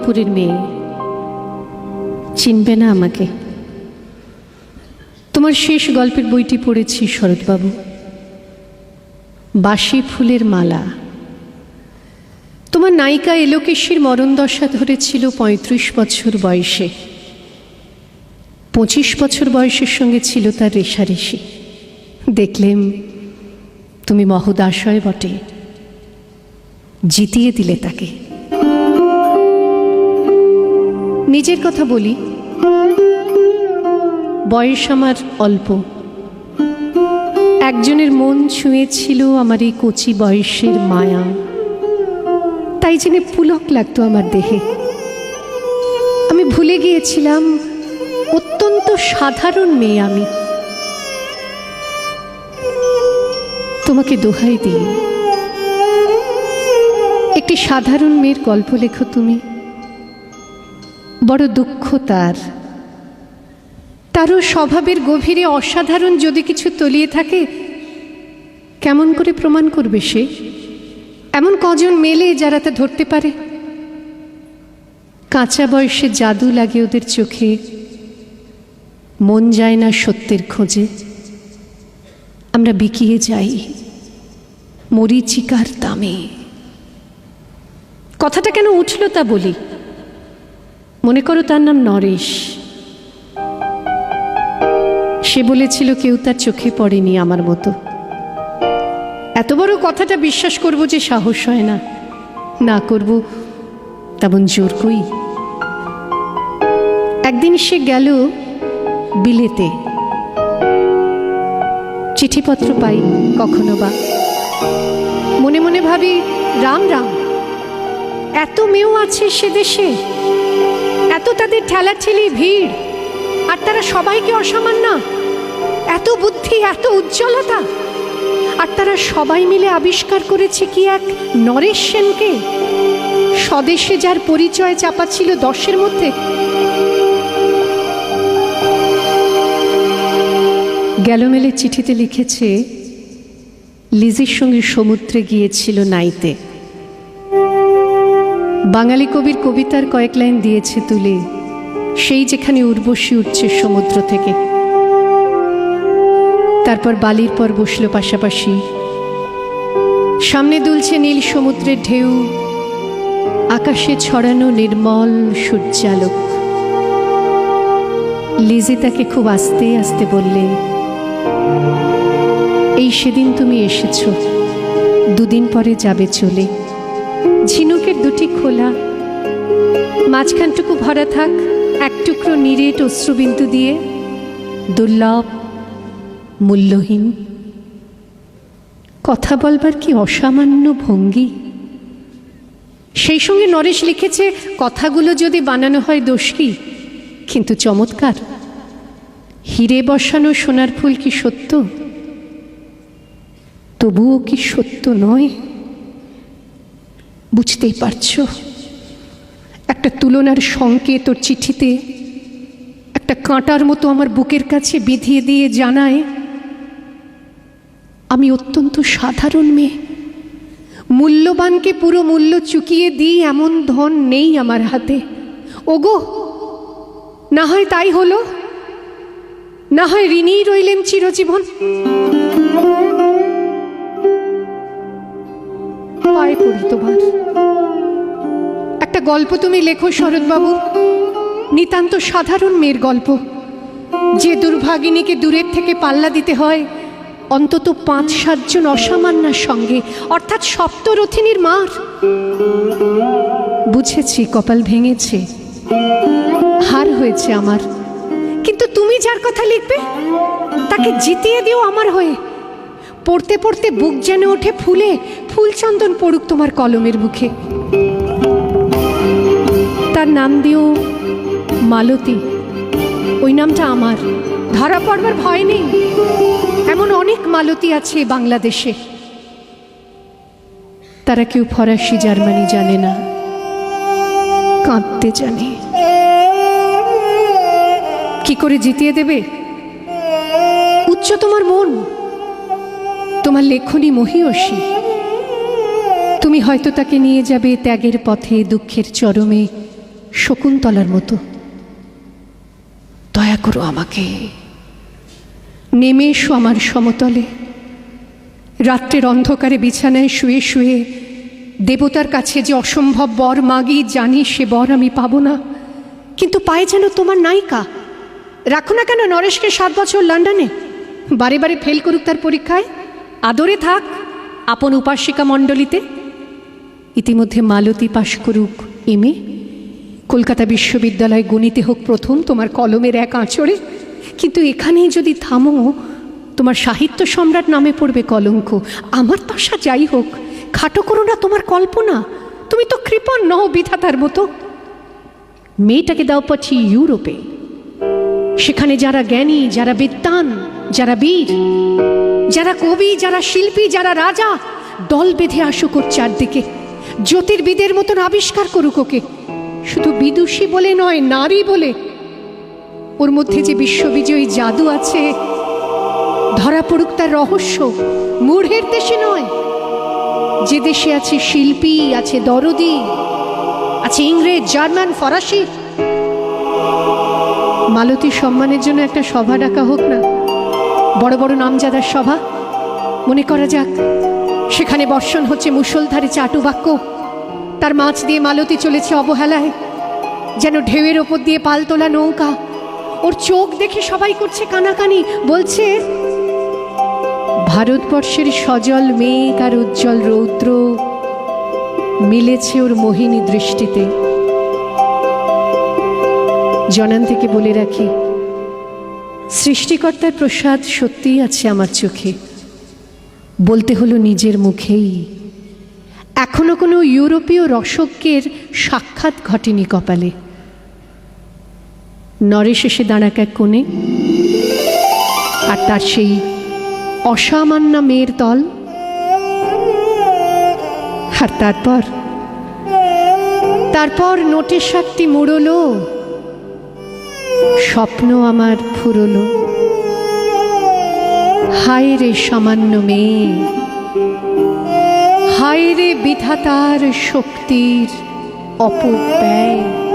অন্তপুরের মেয়ে। চিনবে না আমাকে। তোমার শেষ গল্পের বইটি পড়েছি শরৎবাবু। বাসি ফুলের মালা। তোমার নায়িকা এলোকেশীর মরণ দশা ধরেছিল পঁয়ত্রিশ বছর বয়সে। পঁচিশ বছর বয়সের সঙ্গে ছিল তার রেশারেশি। দেখলেম তুমি মহোদাশয় বটে। জিতিয়ে দিলে তাকে। নিজের কথা বলি। বয়স আমার অল্প। একজনের মন ছুঁয়েছিল আমার এই কচি বয়সের মায়া। তাই জেনে পুলক লাগতো আমার দেহে। আমি ভুলে গিয়েছিলাম, অত্যন্ত সাধারণ মেয়ে আমি। তোমাকে দোহাই দিই। একটি সাধারণ মেয়ের গল্প লেখো তুমি। বড় দুঃখ তার। তারও স্বভাবের গভীরে অসাধারণ যদি কিছু তলিয়ে থাকে, কেমন করে প্রমাণ করবে সে? এমন কজন মেলে যারা তা ধরতে পারে? কাঁচা বয়সে জাদু লাগে ওদের চোখে। মন যায় না সত্যের খোঁজে। আমরা বিকিয়ে যাই। মরিচিকার দামে। কথাটা কেন উঠল তা বলি? মনে করো তার নাম নরেশ। সে বলেছিল, কেউ তার চোখে পড়েনি আমার মতো। এত বড় কথাটা বিশ্বাস করব যে সাহস হয় না। না করব তেমন জোর কই? একদিন সে গেল বিলেতে। চিঠিপত্র পাই কখনো বা। মনে মনে ভাবি, রাম রাম, এত মেয়েও আছে সে দেশে? এত তাদের ঠেলাঠেলি ভিড়, আর তারা সবাইকে অসামান্য, এত বুদ্ধি, এত উজ্জ্বলতা, আর তারা সবাই মিলে আবিষ্কার করেছে কি এক নরেশ সেনকে? স্বদেশে যার পরিচয় চাপা ছিল দশের মধ্যে। গ্যালোমেলের চিঠিতে লিখেছে, লিজির সঙ্গে সমুদ্রে গিয়েছিল নাইতে। বাঙালি কবির কবিতার কয়েক লাইন দিয়েছে তুলে। সেই যেখানে উর্বশী উঠছে সমুদ্র থেকে। তারপর বালির পর বসল পাশাপাশি। সামনে দুলছে নীল সমুদ্রের ঢেউ। আকাশে ছড়ানো নির্মল সূর্যালোক। লিজি তাকে খুব আস্তে আস্তে বললে, এই সেদিন তুমি এসেছ। দুদিন পরে যাবে চলে। ঝিনুকের দুটি খোলা। মাঝখানটুকু ভরা থাক, এক টুকরো নিরেট অশ্রুবিন্দু দিয়ে। দুর্লভ, মূল্যহীন। কথা বলবার কি অসামান্য ভঙ্গি? সেই সঙ্গে নরেশ লিখেছে, কথাগুলো যদি বানানো হয় দোষ কি? কিন্তু চমৎকার। হিরে বসানো সোনার ফুল কি সত্য? তবুও কি সত্য নয়? বুঝতেই পারছ? একটা তুলনার সংকেত ওর চিঠিতে, একটা কাঁটার মতো আমার বুকের কাছে বিধিয়ে দিয়ে জানায়, আমি অত্যন্ত সাধারণ মেয়ে। মূল্যবানকে পুরো মূল্য চুকিয়ে দিই এমন ধন নেই আমার হাতে। ওগো, না হয় তাই হলো। না হয় ঋণই রইলেন চিরজীবন। পড়ি তোমার একটা গল্প তুমি লেখো, শরৎবাবু। নিতান্ত সাধারণ মেয়ের গল্প। যে দুর্ভাগিনীকে দূরের থেকে পাল্লা দিতে হয়, অন্তত পাঁচ সাতজন অসামান্যার সঙ্গে, অর্থাৎ সপ্তরথিনীর মার। বুঝেছি, কপাল ভেঙেছে। হার হয়েছে আমার। কিন্তু তুমি যার কথা লিখবে, তাকে জিতিয়ে দিও আমার হয়ে। পড়তে পড়তে বুক যেন ওঠে ফুলে ফুলচন্দন পড়ুক তোমার কলমের মুখে। তার নাম দিও মালতী। ওই নামটা আমার। ধরা পড়বার ভয় নেই। এমন অনেক মালতী আছে বাংলাদেশে। তারা কেউ ফরাসি, জার্মানি জানে না। কাঁদতে জানে। কি করে জিতিয়ে দেবে? উচ্চ তোমার মন। তোমার লেখনী মহিয়সী। তুমি হয়তো তাকে নিয়ে যাবে ত্যাগের পথে, দুঃখের চরমে, শকুন্তলার মতো। দয়া করো আমাকে। নেমে এসো আমার সমতলে। রাত্রের অন্ধকারে বিছানায় শুয়ে শুয়ে দেবতার কাছে যে অসম্ভব বর মাগি, জানি সে বর আমি পাবো না। কিন্তু পায়ে যেন তোমার নায়িকা। রাখো না কেন নরেশকে সাত বছর লন্ডনে? বারে বারে ফেল করুক তার পরীক্ষায়। আদরে থাক আপন উপাসিকা মণ্ডলীতে। ইতিমধ্যে মালতী পাশ করুক এমএ কলকাতা বিশ্ববিদ্যালয় গণিতে হোক প্রথম, তোমার কলমের এক আঁচড়ে। কিন্তু এখানেই যদি থামো, তোমার সাহিত্য সম্রাট নামে পড়বে কলঙ্ক। আমার পাশা যাই হোক, খাটো করো না তোমার কল্পনা। তুমি তো কৃপণ নও বিধাতার মতো। মেয়েটাকে দাও পাচ্ছি ইউরোপে। সেখানে যারা জ্ঞানী, যারা বিদ্বান, যারা বীর যারা কবি, যারা শিল্পী, যারা রাজা, দল বেঁধে আসুক ওর চারদিকে। জ্যোতির্বিদের মতন আবিষ্কার করুক ওকে। শুধু বিদুষী বলে নয়, নারী বলে। ওর মধ্যে যে বিশ্ববিজয়ী জাদু আছে, ধরা পড়ুক তার রহস্য। মূঢ়ের দেশে নয়। যে দেশে আছে শিল্পী, আছে দরদি, আছে ইংরেজ, জার্মান, ফরাসি। মালতী সম্মানের জন্য একটা সভা ডাকা হোক না। বড় বড় নামজাদার সভা। মনে করা যাক, সেখানে বর্ষণ হচ্ছে মুষলধারে চাটু বাক্য। তার মাছ দিয়ে মালতী চলেছে অবহেলায়। যেন ঢেউয়ের ওপর দিয়ে পাল তোলা নৌকা। ওর চোখ দেখে সবাই করছে কানাকানি, বলছে, ভারতবর্ষের সজল মেঘ আর উজ্জ্বল রৌদ্র মিলেছে ওর মোহিনী দৃষ্টিতে। জনান থেকে বলে রাখি সৃষ্টিকর্তার প্রসাদ সত্যিই আছে আমার চোখে। বলতে হলো নিজের মুখেই। এখনও কোনো ইউরোপীয় রসজ্ঞের সাক্ষাৎ ঘটেনি কপালে। নরেশ এসে দাঁড়াক এক কোণে, আর তার সেই অসামান্না মেয়ের দল আর তারপর তারপর নোটের সাতটি মুড়লো। স্বপ্ন আমার ফুরল হায় রে সামান্য মেয়ে। হায় রে বিধাতার শক্তির অপব্যয়।